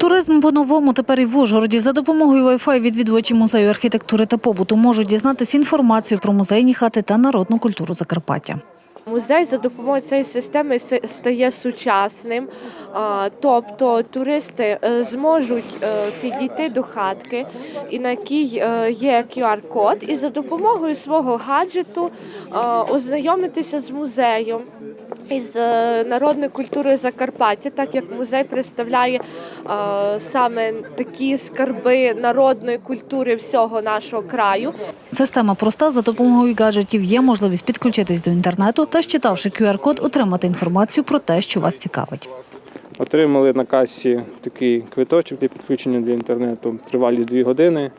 Туризм по-новому тепер і в Ужгороді. За допомогою Wi-Fi відвідувачі музею архітектури та побуту можуть дізнатися інформацію про музейні хати та народну культуру Закарпаття. Музей за допомогою цієї системи стає сучасним, тобто туристи е, зможуть е, підійти до хатки, і на якій е, є QR-код, і за допомогою свого гаджету ознайомитися з музеєм із е, народною культурою Закарпаття, так як музей представляє е, саме такі скарби народної культури всього нашого краю. Система проста. За допомогою гаджетів є можливість підключитись до інтернету та, щитавши QR-код, отримати інформацію про те, що вас цікавить. Отримали на касі такий квиточок для підключення до інтернету. Тривалість 2 години.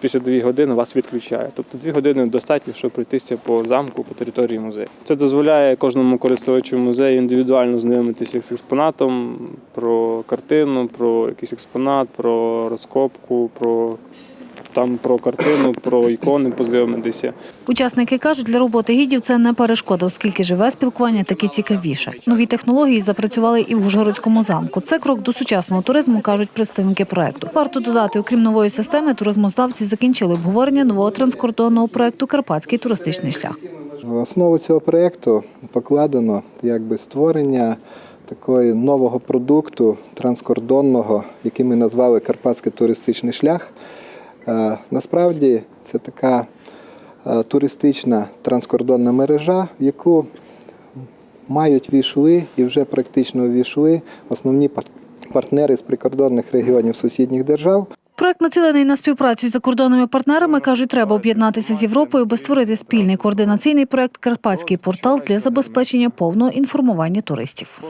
Після 2 години вас відключає. Тобто 2 години достатньо, щоб пройтися по замку, по території музею. Це дозволяє кожному користувачу музею індивідуально знайомитися з експонатом, про картину, про якийсь експонат, про розкопку, про там про картину, про ікони познайомитися. Учасники кажуть, для роботи гідів це не перешкода, оскільки живе спілкування таки цікавіше. Нові технології запрацювали і в Ужгородському замку. Це крок до сучасного туризму, кажуть представники проекту. Варто додати, окрім нової системи, туризмознавці закінчили обговорення нового транскордонного проекту Карпатський туристичний шлях. В основу цього проєкту покладено якби створення такої нового продукту транскордонного, який ми назвали Карпатський туристичний шлях. Е, Насправді це така е, туристична транскордонна мережа, в яку мають війшли і вже практично ввійшли основні партнери з прикордонних регіонів сусідніх держав. Проект націлений на співпрацю з закордонними партнерами. кажуть, треба об'єднатися з Європою, аби створити спільний координаційний проект Карпатський портал для забезпечення повного інформування туристів.